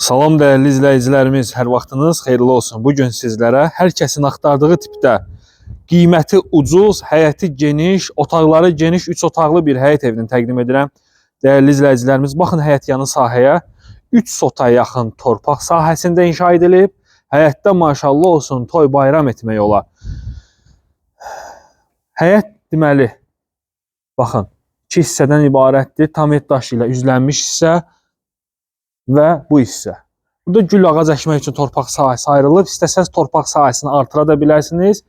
Salam değerli izləyicilərimiz, hər vaxtınız xeyirli olsun. Bu gün sizlərə hər kəsin axtardığı tipdə qiyməti ucuz, həyəti geniş, otaqları geniş 3 otaqlı bir həyət evini təqdim edirəm. Değerli izləyicilərimiz, baxın həyət yanı sahəyə 3 sota yaxın torpaq sahəsində inşa edilib. Həyətdə maşallah olsun, toy bayram etmək olar. Həyət deməli, baxın, iki hissədən ibarətdir. Tamet daşı ilə üzlənmiş hissə və bu hissə. Burada gül ağac əkmək üçün torpaq sahəsi ayrılıb. İstəsəz torpaq sahəsini artıra da bilərsiniz.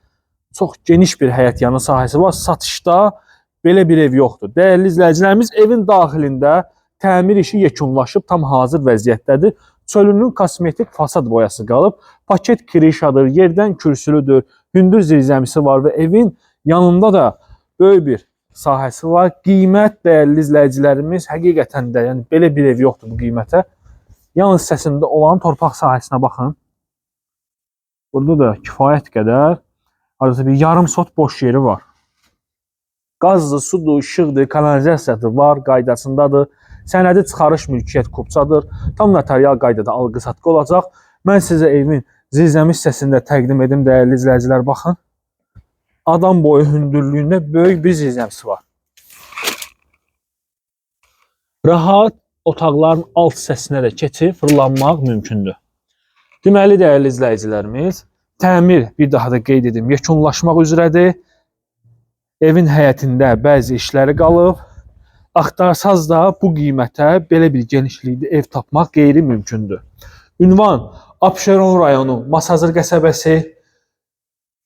Çox geniş bir həyət yanı sahəsi var. Satışda belə bir ev yoxdur. Dəyərli izləyicilərimiz, evin daxilində təmir işi yekunlaşıb, tam hazır vəziyyətdədir. Çölünün kosmetik fasad boyası qalıb. Paket kirişadır, yerdən kürsülüdür, hündür zirzəmisi var və evin yanında da böyük bir sahəsi var. Qiymət dəyərli izləyicilərimiz həqiqətən də, yəni belə bir ev yoxdur bu qiymətə. Yan hissəsində olan torpaq sahəsinə baxın. Burada da kifayət qədər arada bir yarım sot boş yeri var. Qazdır, sudur, işıqdır, kanalizasiyası var, qaydasındadır. Sənədi çıxarış mülkiyyət kupçadır. Tam notarial qaydada alqı-satqı olacaq. Mən sizə evin zirzəmi hissəsində təqdim edim dəyərli izləyicilər baxın. Adam boyu hündürlüyündə böyük bir zirzəmisi var. Rahat otaqların alt hissəsinə də keçib fırlanmaq mümkündür. Deməli dəyərli izləyicilərimiz, təmir bir daha da qeyd edim, yekunlaşmaq üzrədir. Evin həyətində bəzi işləri qalıb. Axtarsaz da bu qiymətə belə bir genişlikdə ev tapmaq qeyri-mümkündür. Ünvan Abşeron rayonu Masazır qəsəbəsi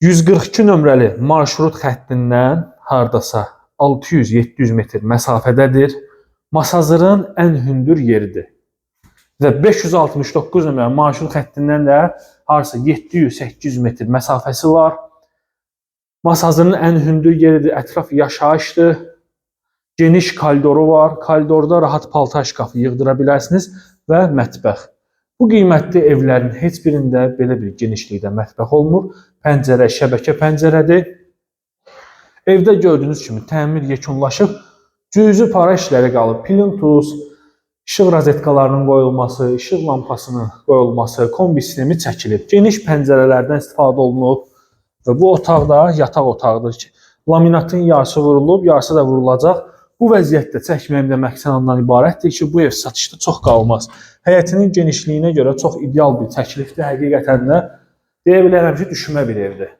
142 nömrəli marşrut xəttindən hardasa 600-700 metr məsafədədir. Masazırın ən hündür yeridir. Və 569 nömrəli marşrut xəttindən də harasa 700-800 metr məsafəsi var. Masazırın ən hündür yeridir, ətraf yaşayışdır. Geniş koridoru var. Koridorda rahat paltar şkafı yığdıra bilərsiniz və mətbəx. Bu qiymətli evlərin heç birində belə bir genişlikdə mətbəx olmur. Pəncərə şəbəkə pəncərədir. Evdə gördüyünüz kimi təmir yekunlaşıb. Cüzi para işləri qalıb. Plintus, işıq rozetkalarının qoyulması, işıq lampasının qoyulması, kombi sistemi çəkilib. Geniş pəncərələrdən istifadə olunub və bu otaqda yataq otağıdır ki, laminatın yarısı vurulub, yarısı da vurulacaq. Bu vəziyyətdə çəkməyim də məqsəd ondan ibarətdir ki, bu ev satışda çox qalmaz. Həyətinin genişliyinə görə çox ideal bir təklifdir. Həqiqətən də deyə bilərəm ki, düşmə bir evdir.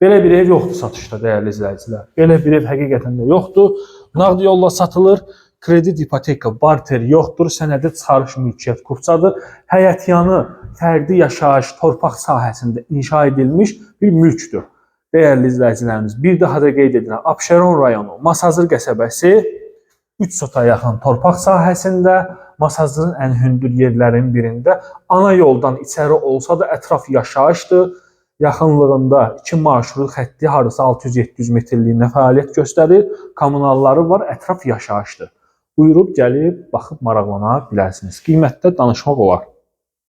Belə bir ev yoxdur satışda dəyərli izləyicilər. Belə bir ev həqiqətən də yoxdur. Nağd yolla satılır. Kredit, ipoteka, barter yoxdur. Sənədi çıxarış mülkiyyət kupçadır. Həyət yanı fərdi yaşayış, torpaq sahəsində inşa edilmiş bir mülkdür. Dəyərli izləyicilərimiz, bir daha da qeyd edirəm. Abşeron rayonu, Masazır qəsəbəsi 3 sota yaxın torpaq sahəsində, Masazırın ən hündür yerlərin birində ana yoldan içəri olsa da ətraf yaşayışdır. Yaxınlığında iki marşrut xətti hardasa 600-700 metrliyində fəaliyyət göstərir. Kommunalları var, ətraf yaşayışdır. Buyurub gəlib baxıb maraqlana bilərsiniz. Qiymətdə danışmaq olar.